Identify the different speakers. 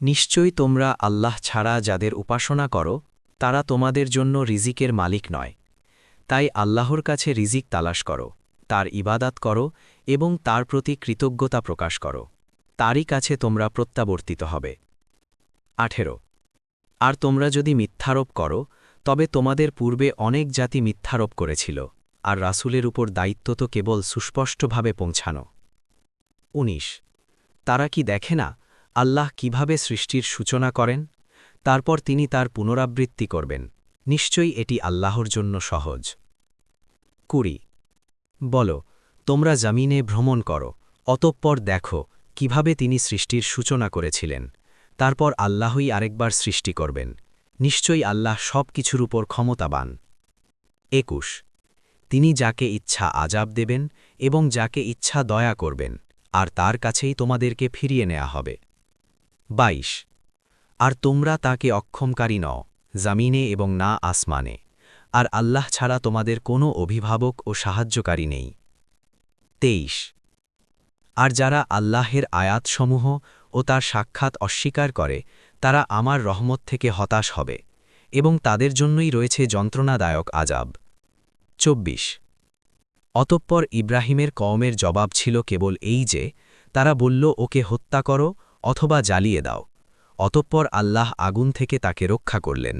Speaker 1: নিশ্চয়ই তোমরা আল্লাহ ছাড়া যাদের উপাসনা করো, তারা তোমাদের জন্য রিজিকের মালিক নয়। তাই আল্লাহর কাছে রিজিক তালাশ করো, তার ইবাদাত করো এবং তার প্রতি কৃতজ্ঞতা প্রকাশ করো। তারই কাছে তোমরা প্রত্যাবর্তিত হবে। আঠেরো। আর তোমরা যদি মিথ্যারোপ করো, তবে তোমাদের পূর্বে অনেক জাতি মিথ্যারোপ করেছিল, আর রাসূলের উপর দায়িত্ব তো কেবল সুস্পষ্টভাবে পৌঁছানো। ১৯ তারা কি দেখে না আল্লাহ কীভাবে সৃষ্টির সূচনা করেন? তারপর তিনি তার পুনরাবৃত্তি করবেন। নিশ্চয়ই এটি আল্লাহর জন্য সহজ। কুড়ি। বল, তোমরা জামিনে ভ্রমণ করো, অতঃপর দেখো, কীভাবে তিনি সৃষ্টির সূচনা করেছিলেন। তারপর আল্লাহই আরেকবার সৃষ্টি করবেন। নিশ্চয়ই আল্লাহ সব কিছুর উপর ক্ষমতাবান। একুশ। তিনি যাকে ইচ্ছা আজাব দেবেন এবং যাকে ইচ্ছা দয়া করবেন, আর তার কাছেই তোমাদেরকে ফিরিয়ে নেওয়া হবে। ২২ আর তোমরা তাকে অক্ষমকারী নও, জামিনে এবং না আসমানে। আর আল্লাহ ছাড়া তোমাদের কোনো অভিভাবক ও সাহায্যকারী নেই। ২৩ আর যারা আল্লাহের আয়াতসমূহ ও তার সাক্ষাৎ অস্বীকার করে, তারা আমার রহমত থেকে হতাশ হবে এবং তাদের জন্যই রয়েছে যন্ত্রণাদায়ক আজাব। ২৪ অতঃপর ইব্রাহিমের কওমের জবাব ছিল কেবল এই যে, তারা বলল, ওকে হত্যা করো অথবা জ্বালিয়ে দাও। অতঃপর আল্লাহ আগুন থেকে তাকে রক্ষা করলেন।